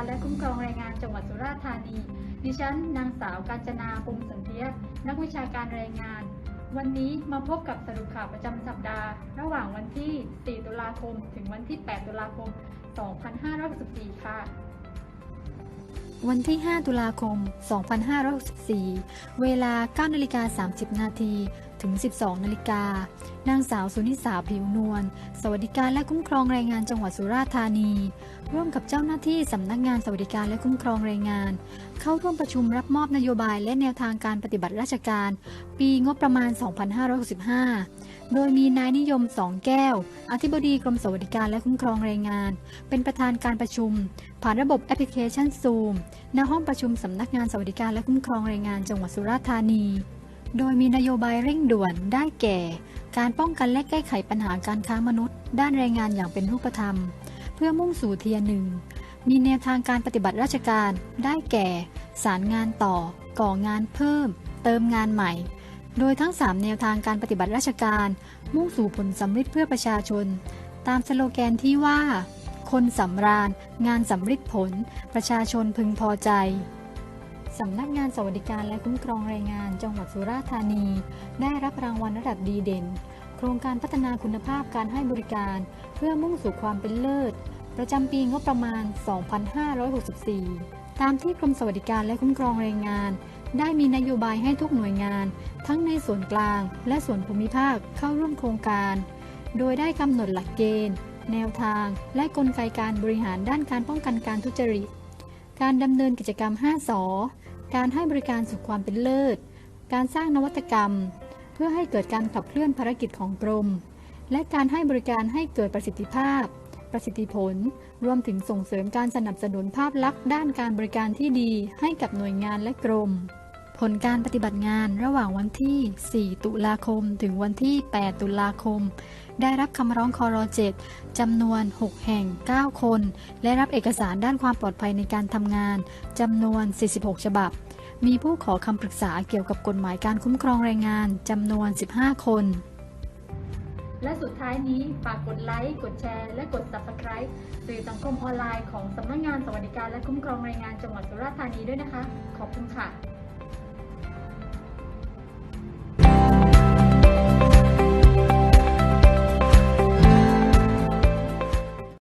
การและคุ้มครองแรงงานจังหวัดสุราษฎร์ธานี ดิฉันนางสาวกาญจนาพงศ์สันเทียนักวิชาการแรงงาน วันนี้มาพบกับสรุปข่าวประจำสัปดาห์ ระหว่างวันที่ 4 ตุลาคม ถึงวันที่ 8 ตุลาคม 2564 ค่ะวันที่ 5 ตุลาคม 2564 เวลา9นาฬิกา30 นาที ถึง 12 นาฬิกา นางสาวสุนิสาผิวนวล สวัสดิการและคุ้มครองแรงงานจังหวัดสุราษฎร์ธานี ร่วมกับเจ้าหน้าที่สำนักงานสวัสดิการและคุ้มครองแรงงาน เข้าร่วมประชุมรับมอบนโยบายและแนวทางการปฏิบัติราชการ ปีงบประมาณ 2565 โดยมีนายนิยมสองแก้ว อธิบดีกรมสวัสดิการและคุ้มครองแรงงาน เป็นประธานการประชุม ผ่านระบบแอปพลิเคชัน Zoom ณห้องประชุมสำนักงานสวัสดิการและคุ้มครองแรงงานจังหวัดสุราษฎร์ธานี โดยมีนโยบายเร่งด่วนได้แก่ การป้องกันและแก้ไขปัญหาการค้ามนุษย์ ด้านแรงงานอย่างเป็นรูปธรรม เพื่อมุ่งสู่เทียร์หนึ่ง มีแนวทางการปฏิบัติราชการ ได้แก่ สารงานต่อ ก่องานเพิ่ม เติมงานใหม่ โดยทั้ง 3 แนวทางการปฏิบัติราชการ มุ่งสู่ผลสำเร็จเพื่อประชาชน ตามสโลแกนที่ว่า คนสำราญ งานสำเร็จผล ประชาชนพึงพอใจ สำนักงานสวัสดิการและคุ้มครองแรงงานจังหวัดสุราษฎร์ธานี ได้รับรางวัลระดับดีเด่น โครงการพัฒนาคุณภาพการให้บริการ เพื่อมุ่งสู่ความเป็นเลิศ ประจำปีงบประมาณ 2564 ตามที่กรมสวัสดิการและคุ้มครองแรงงาน ได้มีนโยบายให้ทุกหน่วยงาน ทั้งในส่วนกลางและส่วนภูมิภาคเข้าร่วมโครงการ โดยได้กำหนดหลักเกณฑ์ แนวทาง และกลไกการบริหารด้านการป้องกันการทุจริตการดำเนินกิจกรรม 5สอ การให้บริการสู่ความเป็นเลิศ การสร้างนวัตกรรม เพื่อให้เกิดการขับเคลื่อนภารกิจของกรม และการให้บริการให้เกิดประสิทธิภาพ ประสิทธิผล รวมถึงส่งเสริมการสนับสนุนภาพลักษณ์ด้านการบริการที่ดีให้กับหน่วยงานและกรม ผลการปฏิบัติงานระหว่างวันที่ 4 ตุลาคม ถึงวันที่ 8 ตุลาคม ได้รับคำร้องคอร7จำนวน 6 แห่ง 9 คน และรับเอกสารด้านความปลอดภัยในการทำงานจำนวน 46 ฉบับ มีผู้ขอคำปรึกษาเกี่ยวกับกฎหมายการคุ้มครองแรงงานจำนวน 15 คน และสุดท้ายนี้ฝากกดไลค์ กดแชร์ และกด Subscribe สื่อสังคมออนไลน์ของสำนักงานสวัสดิการและคุ้มครองแรงงานจังหวัดสุราษฎร์ธานีด้วยนะคะ ขอบคุณค่ะ